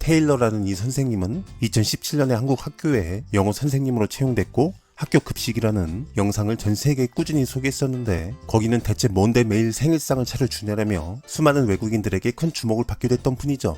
테일러라는 이 선생님은 2017년에 한국 학교에 영어 선생님으로 채용됐고 학교 급식이라는 영상을 전 세계에 꾸준히 소개했었는데 거기는 대체 뭔데 매일 생일상을 차려 주냐라며 수많은 외국인들에게 큰 주목을 받게 됐던 분이죠.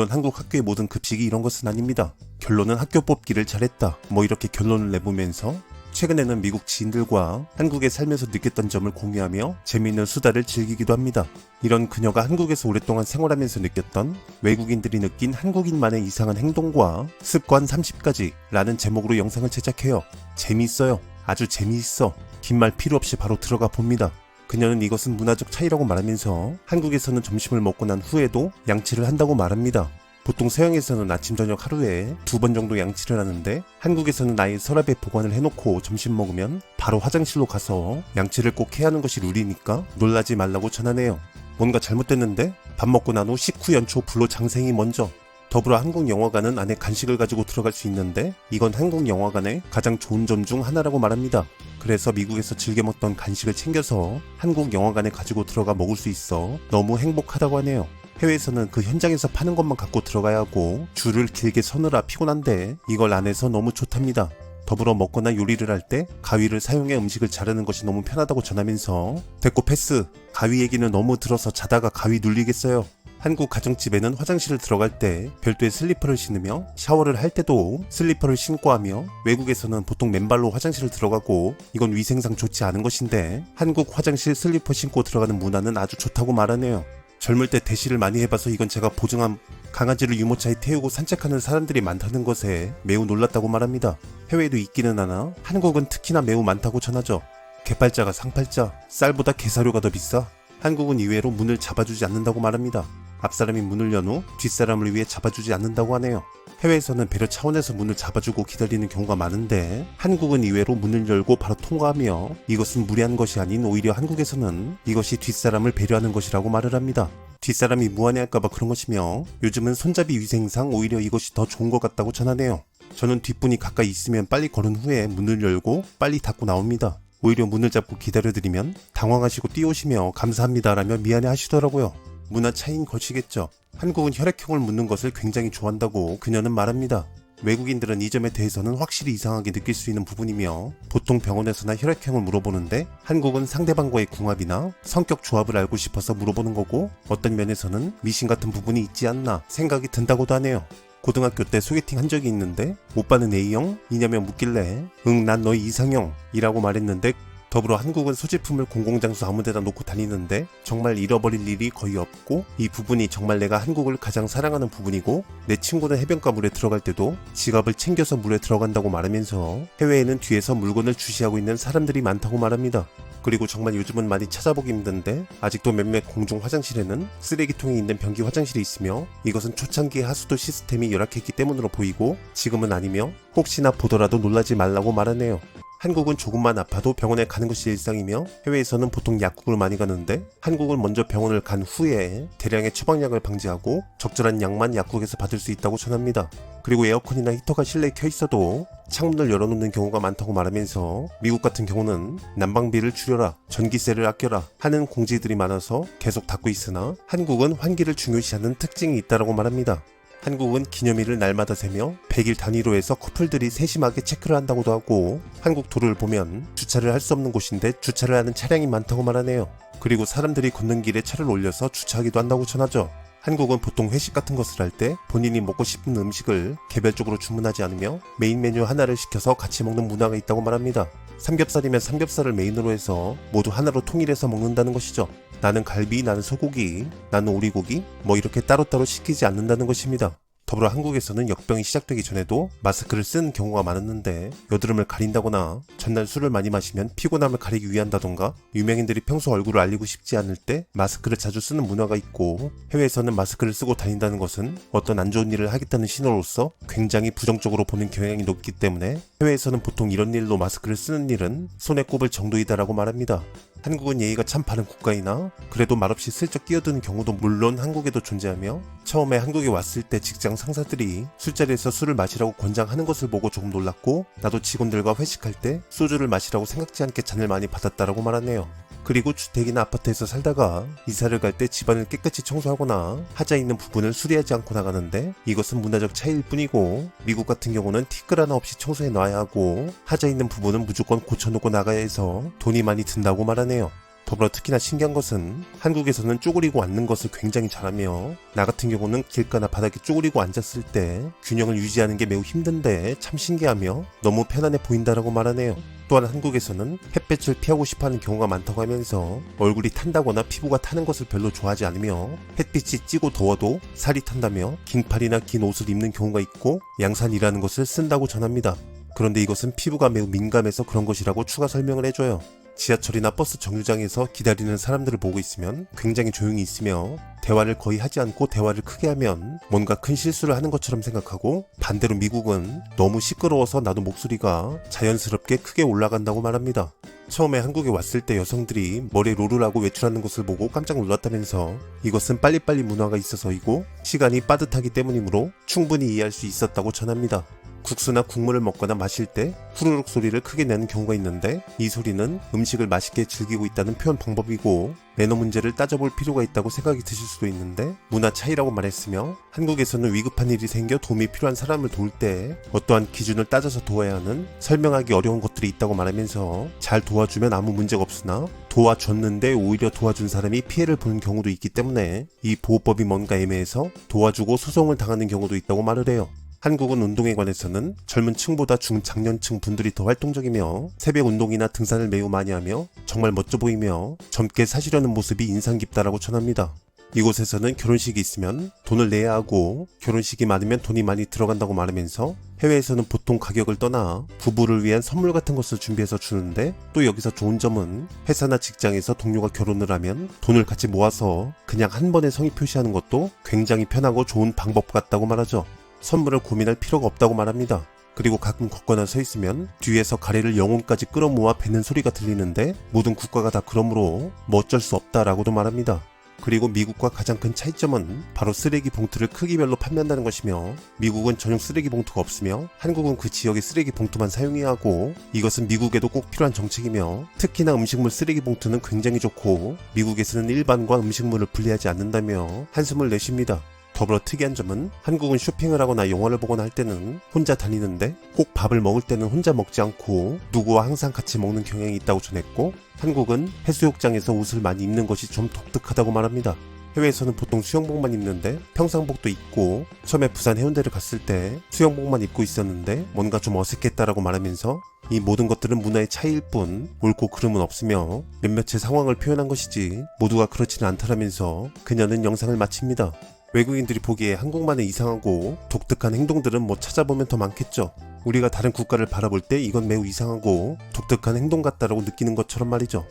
물론 한국 학교의 모든 급식이 이런 것은 아닙니다. 결론은 학교 뽑기를 잘했다. 뭐 이렇게 결론을 내보면서 최근에는 미국 지인들과 한국에 살면서 느꼈던 점을 공유하며 재미있는 수다를 즐기기도 합니다. 이런 그녀가 한국에서 오랫동안 생활하면서 느꼈던 외국인들이 느낀 한국인만의 이상한 행동과 습관 30가지 라는 제목으로 영상을 제작해요. 재미있어요. 아주 재미있어. 긴 말 필요 없이 바로 들어가 봅니다. 그녀는 이것은 문화적 차이라고 말하면서 한국에서는 점심을 먹고 난 후에도 양치를 한다고 말합니다. 보통 서양에서는 아침 저녁 하루에 두 번 정도 양치를 하는데 한국에서는 아예 서랍에 보관을 해놓고 점심 먹으면 바로 화장실로 가서 양치를 꼭 해야 하는 것이 룰이니까 놀라지 말라고 전하네요. 뭔가 잘못됐는데 밥 먹고 난 후 식후 연초 불로 장생이 먼저 더불어 한국 영화관은 안에 간식을 가지고 들어갈 수 있는데 이건 한국 영화관의 가장 좋은 점 중 하나라고 말합니다. 그래서 미국에서 즐겨 먹던 간식을 챙겨서 한국 영화관에 가지고 들어가 먹을 수 있어 너무 행복하다고 하네요. 해외에서는 그 현장에서 파는 것만 갖고 들어가야 하고 줄을 길게 서느라 피곤한데 이걸 안에서 너무 좋답니다. 더불어 먹거나 요리를 할 때 가위를 사용해 음식을 자르는 것이 너무 편하다고 전하면서 됐고 패스 가위 얘기는 너무 들어서 자다가 가위 눌리겠어요. 한국 가정집에는 화장실을 들어갈 때 별도의 슬리퍼를 신으며 샤워를 할 때도 슬리퍼를 신고 하며 외국에서는 보통 맨발로 화장실을 들어가고 이건 위생상 좋지 않은 것인데 한국 화장실 슬리퍼 신고 들어가는 문화는 아주 좋다고 말하네요. 젊을 때 대시를 많이 해봐서 이건 제가 보증한 강아지를 유모차에 태우고 산책하는 사람들이 많다는 것에 매우 놀랐다고 말합니다. 해외에도 있기는 하나 한국은 특히나 매우 많다고 전하죠. 개팔자가 상팔자, 쌀보다 개사료가 더 비싸. 한국은 이외로 문을 잡아주지 않는다고 말합니다. 앞사람이 문을 연 후 뒷사람을 위해 잡아주지 않는다고 하네요. 해외에서는 배려 차원에서 문을 잡아주고 기다리는 경우가 많은데 한국은 이외로 문을 열고 바로 통과하며 이것은 무례한 것이 아닌 오히려 한국에서는 이것이 뒷사람을 배려하는 것이라고 말을 합니다. 뒷사람이 무안해할까봐 그런 것이며 요즘은 손잡이 위생상 오히려 이것이 더 좋은 것 같다고 전하네요. 저는 뒷분이 가까이 있으면 빨리 걸은 후에 문을 열고 빨리 닫고 나옵니다. 오히려 문을 잡고 기다려드리면 당황하시고 뛰어오시며 감사합니다라며 미안해 하시더라고요. 문화 차이인 것이겠죠. 한국은 혈액형을 묻는 것을 굉장히 좋아한다고 그녀는 말합니다. 외국인들은 이 점에 대해서는 확실히 이상하게 느낄 수 있는 부분이며 보통 병원에서나 혈액형을 물어보는데 한국은 상대방과의 궁합이나 성격 조합을 알고 싶어서 물어보는 거고 어떤 면에서는 미신 같은 부분이 있지 않나 생각이 든다고도 하네요. 고등학교 때 소개팅 한 적이 있는데 오빠는 A형? 이냐며 묻길래 응 난 너희 이상형 이라고 말했는데 더불어 한국은 소지품을 공공장소 아무데나 놓고 다니는데 정말 잃어버릴 일이 거의 없고 이 부분이 정말 내가 한국을 가장 사랑하는 부분이고 내 친구는 해변가 물에 들어갈 때도 지갑을 챙겨서 물에 들어간다고 말하면서 해외에는 뒤에서 물건을 주시하고 있는 사람들이 많다고 말합니다. 그리고 정말 요즘은 많이 찾아보기 힘든데 아직도 몇몇 공중 화장실에는 쓰레기통이 있는 변기 화장실이 있으며 이것은 초창기의 하수도 시스템이 열악했기 때문으로 보이고 지금은 아니며 혹시나 보더라도 놀라지 말라고 말하네요. 한국은 조금만 아파도 병원에 가는 것이 일상이며 해외에서는 보통 약국을 많이 가는데 한국은 먼저 병원을 간 후에 대량의 처방약을 방지하고 적절한 약만 약국에서 받을 수 있다고 전합니다. 그리고 에어컨이나 히터가 실내에 켜 있어도 창문을 열어놓는 경우가 많다고 말하면서 미국 같은 경우는 난방비를 줄여라, 전기세를 아껴라 하는 공지들이 많아서 계속 닫고 있으나 한국은 환기를 중요시하는 특징이 있다고 말합니다. 한국은 기념일을 날마다 세며 100일 단위로 해서 커플들이 세심하게 체크를 한다고도 하고 한국 도로를 보면 주차를 할 수 없는 곳인데 주차를 하는 차량이 많다고 말하네요. 그리고 사람들이 걷는 길에 차를 올려서 주차하기도 한다고 전하죠. 한국은 보통 회식 같은 것을 할 때 본인이 먹고 싶은 음식을 개별적으로 주문하지 않으며 메인 메뉴 하나를 시켜서 같이 먹는 문화가 있다고 말합니다. 삼겹살이면 삼겹살을 메인으로 해서 모두 하나로 통일해서 먹는다는 것이죠. 나는 갈비, 나는 소고기, 나는 오리고기, 뭐 이렇게 따로따로 시키지 않는다는 것입니다. 더불어 한국에서는 역병이 시작되기 전에도 마스크를 쓰는 경우가 많았는데 여드름을 가린다거나 전날 술을 많이 마시면 피곤함을 가리기 위한다던가 유명인들이 평소 얼굴을 알리고 싶지 않을 때 마스크를 자주 쓰는 문화가 있고 해외에서는 마스크를 쓰고 다닌다는 것은 어떤 안 좋은 일을 하겠다는 신호로서 굉장히 부정적으로 보는 경향이 높기 때문에 해외에서는 보통 이런 일로 마스크를 쓰는 일은 손에 꼽을 정도이다라고 말합니다. 한국은 예의가 참 바른 국가이나 그래도 말없이 슬쩍 끼어드는 경우도 물론 한국에도 존재하며 처음에 한국에 왔을 때 직장 상사들이 술자리에서 술을 마시라고 권장하는 것을 보고 조금 놀랐고 나도 직원들과 회식할 때 소주를 마시라고 생각지 않게 잔을 많이 받았다라고 말하네요. 그리고 주택이나 아파트에서 살다가 이사를 갈 때 집안을 깨끗이 청소하거나 하자 있는 부분을 수리하지 않고 나가는데 이것은 문화적 차이일 뿐이고 미국 같은 경우는 티끌 하나 없이 청소해 놔야 하고 하자 있는 부분은 무조건 고쳐놓고 나가야 해서 돈이 많이 든다고 말하네요. 더불어 특히나 신기한 것은 한국에서는 쪼그리고 앉는 것을 굉장히 잘하며 나 같은 경우는 길가나 바닥에 쪼그리고 앉았을 때 균형을 유지하는 게 매우 힘든데 참 신기하며 너무 편안해 보인다라고 말하네요. 또한 한국에서는 햇볕을 피하고 싶어하는 경우가 많다고 하면서 얼굴이 탄다거나 피부가 타는 것을 별로 좋아하지 않으며 햇빛이 찌고 더워도 살이 탄다며 긴 팔이나 긴 옷을 입는 경우가 있고 양산이라는 것을 쓴다고 전합니다. 그런데 이것은 피부가 매우 민감해서 그런 것이라고 추가 설명을 해줘요. 지하철이나 버스 정류장에서 기다리는 사람들을 보고 있으면 굉장히 조용히 있으며 대화를 거의 하지 않고 대화를 크게 하면 뭔가 큰 실수를 하는 것처럼 생각하고 반대로 미국은 너무 시끄러워서 나도 목소리가 자연스럽게 크게 올라간다고 말합니다. 처음에 한국에 왔을 때 여성들이 머리에 롤을 하고 외출하는 것을 보고 깜짝 놀랐다면서 이것은 빨리빨리 문화가 있어서이고 시간이 빠듯하기 때문이므로 충분히 이해할 수 있었다고 전합니다. 국수나 국물을 먹거나 마실 때 후루룩 소리를 크게 내는 경우가 있는데 이 소리는 음식을 맛있게 즐기고 있다는 표현 방법이고 매너 문제를 따져볼 필요가 있다고 생각이 드실 수도 있는데 문화 차이라고 말했으며 한국에서는 위급한 일이 생겨 도움이 필요한 사람을 도울 때 어떠한 기준을 따져서 도와야 하는 설명하기 어려운 것들이 있다고 말하면서 잘 도와주면 아무 문제가 없으나 도와줬는데 오히려 도와준 사람이 피해를 보는 경우도 있기 때문에 이 보호법이 뭔가 애매해서 도와주고 소송을 당하는 경우도 있다고 말을 해요. 한국은 운동에 관해서는 젊은 층보다 중장년층 분들이 더 활동적이며 새벽 운동이나 등산을 매우 많이 하며 정말 멋져 보이며 젊게 사시려는 모습이 인상 깊다라고 전합니다. 이곳에서는 결혼식이 있으면 돈을 내야 하고 결혼식이 많으면 돈이 많이 들어간다고 말하면서 해외에서는 보통 가격을 떠나 부부를 위한 선물 같은 것을 준비해서 주는데 또 여기서 좋은 점은 회사나 직장에서 동료가 결혼을 하면 돈을 같이 모아서 그냥 한 번에 성의 표시하는 것도 굉장히 편하고 좋은 방법 같다고 말하죠. 선물을 고민할 필요가 없다고 말합니다. 그리고 가끔 걷거나 서 있으면 뒤에서 가래를 영혼까지 끌어모아 뱉는 소리가 들리는데 모든 국가가 다 그러므로 뭐 어쩔 수 없다라고도 말합니다. 그리고 미국과 가장 큰 차이점은 바로 쓰레기 봉투를 크기별로 판매한다는 것이며 미국은 전용 쓰레기 봉투가 없으며 한국은 그 지역의 쓰레기 봉투만 사용해야 하고 이것은 미국에도 꼭 필요한 정책이며 특히나 음식물 쓰레기 봉투는 굉장히 좋고 미국에서는 일반과 음식물을 분리하지 않는다며 한숨을 내쉽니다. 더불어 특이한 점은 한국은 쇼핑을 하거나 영화를 보거나 할 때는 혼자 다니는데 꼭 밥을 먹을 때는 혼자 먹지 않고 누구와 항상 같이 먹는 경향이 있다고 전했고 한국은 해수욕장에서 옷을 많이 입는 것이 좀 독특하다고 말합니다. 해외에서는 보통 수영복만 입는데 평상복도 입고 처음에 부산 해운대를 갔을 때 수영복만 입고 있었는데 뭔가 좀 어색했다라고 말하면서 이 모든 것들은 문화의 차이일 뿐 옳고 그름은 없으며 몇몇의 상황을 표현한 것이지 모두가 그렇지는 않다라면서 그녀는 영상을 마칩니다. 외국인들이 보기에 한국만의 이상하고 독특한 행동들은 뭐 찾아보면 더 많겠죠. 우리가 다른 국가를 바라볼 때 이건 매우 이상하고 독특한 행동 같다라고 느끼는 것처럼 말이죠.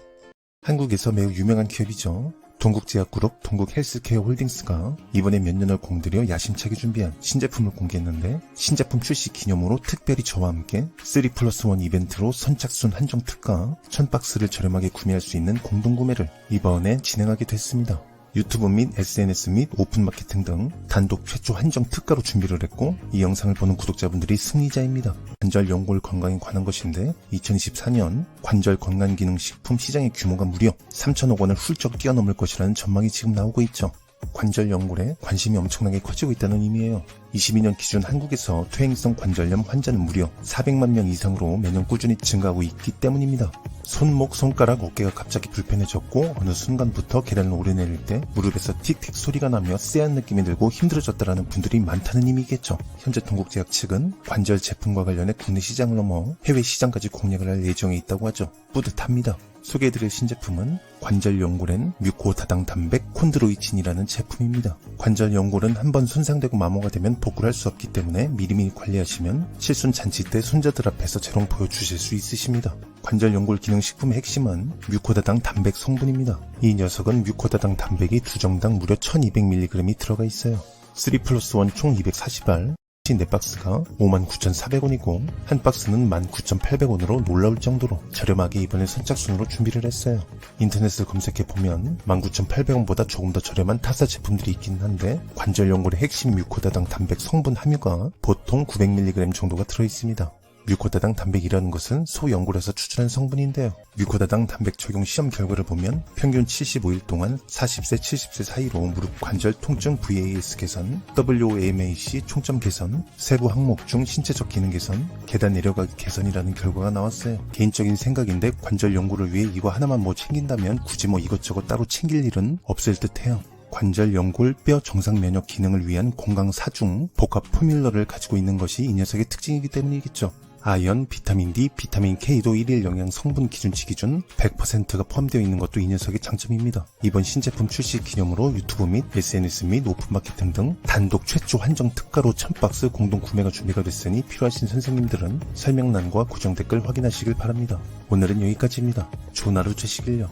한국에서 매우 유명한 기업이죠. 동국제약그룹 동국헬스케어 홀딩스가 이번에 몇 년을 공들여 야심차게 준비한 신제품을 공개했는데 신제품 출시 기념으로 특별히 저와 함께 3 플러스 1 이벤트로 선착순 한정 특가 1000박스를 저렴하게 구매할 수 있는 공동구매를 이번에 진행하게 됐습니다. 유튜브 및 SNS 및 오픈 마케팅 등 단독 최초 한정 특가로 준비를 했고 이 영상을 보는 구독자분들이 승리자입니다. 관절 연골 건강에 관한 것인데 2024년 관절 건강 기능 식품 시장의 규모가 무려 3천억 원을 훌쩍 뛰어넘을 것이라는 전망이 지금 나오고 있죠. 관절 연골에 관심이 엄청나게 커지고 있다는 의미예요. 22년 기준 한국에서 퇴행성 관절염 환자는 무려 400만 명 이상으로 매년 꾸준히 증가하고 있기 때문입니다. 손목, 손가락, 어깨가 갑자기 불편해졌고 어느 순간부터 계단을 오르내릴 때 무릎에서 틱틱 소리가 나며 쎄한 느낌이 들고 힘들어졌다라는 분들이 많다는 의미겠죠. 현재 동국제약 측은 관절 제품과 관련해 국내 시장을 넘어 해외 시장까지 공략을 할 예정에 있다고 하죠. 뿌듯합니다. 소개해드릴 신제품은 관절 연골엔 뮤코다당 단백 콘드로이친이라는 제품입니다. 관절 연골은 한번 손상되고 마모가 되면 복구를 할 수 없기 때문에 미리미리 관리하시면 실손 잔치 때 손자들 앞에서 재롱 보여주실 수 있으십니다. 관절 연골 기능 식품의 핵심은 뮤코다당 단백 성분입니다. 이 녀석은 뮤코다당 단백이 두 정당 무려 1200mg이 들어가 있어요. 3 플러스 1 총 240알, 네 박스가 59,400원이고 한 박스는 19,800원으로 놀라울 정도로 저렴하게 이번에 선착순으로 준비를 했어요. 인터넷을 검색해 보면 19,800원보다 조금 더 저렴한 타사 제품들이 있긴 한데 관절 연골의 핵심 뮤코다당 단백 성분 함유가 보통 900mg 정도가 들어 있습니다. 뮤코다당 단백이라는 것은 소연골에서 추출한 성분인데요. 뮤코다당 단백 적용 시험 결과를 보면 평균 75일 동안 40세, 70세 사이로 무릎 관절 통증 VAS 개선, WAMAC 총점 개선, 세부 항목 중 신체적 기능 개선, 계단 내려가기 개선이라는 결과가 나왔어요. 개인적인 생각인데 관절 연골을 위해 이거 하나만 뭐 챙긴다면 굳이 뭐 이것저것 따로 챙길 일은 없을 듯해요. 관절 연골 뼈 정상 면역 기능을 위한 공강 사중 복합 포뮬러를 가지고 있는 것이 이 녀석의 특징이기 때문이겠죠. 아연, 비타민 D, 비타민 K도 일일 영양 성분 기준치 기준 100%가 포함되어 있는 것도 이 녀석의 장점입니다. 이번 신제품 출시 기념으로 유튜브 및 SNS 및 오픈마케팅 등 단독 최초 한정 특가로 1000박스 공동 구매가 준비가 됐으니 필요하신 선생님들은 설명란과 고정 댓글 확인하시길 바랍니다. 오늘은 여기까지입니다. 좋은 하루 되시길요.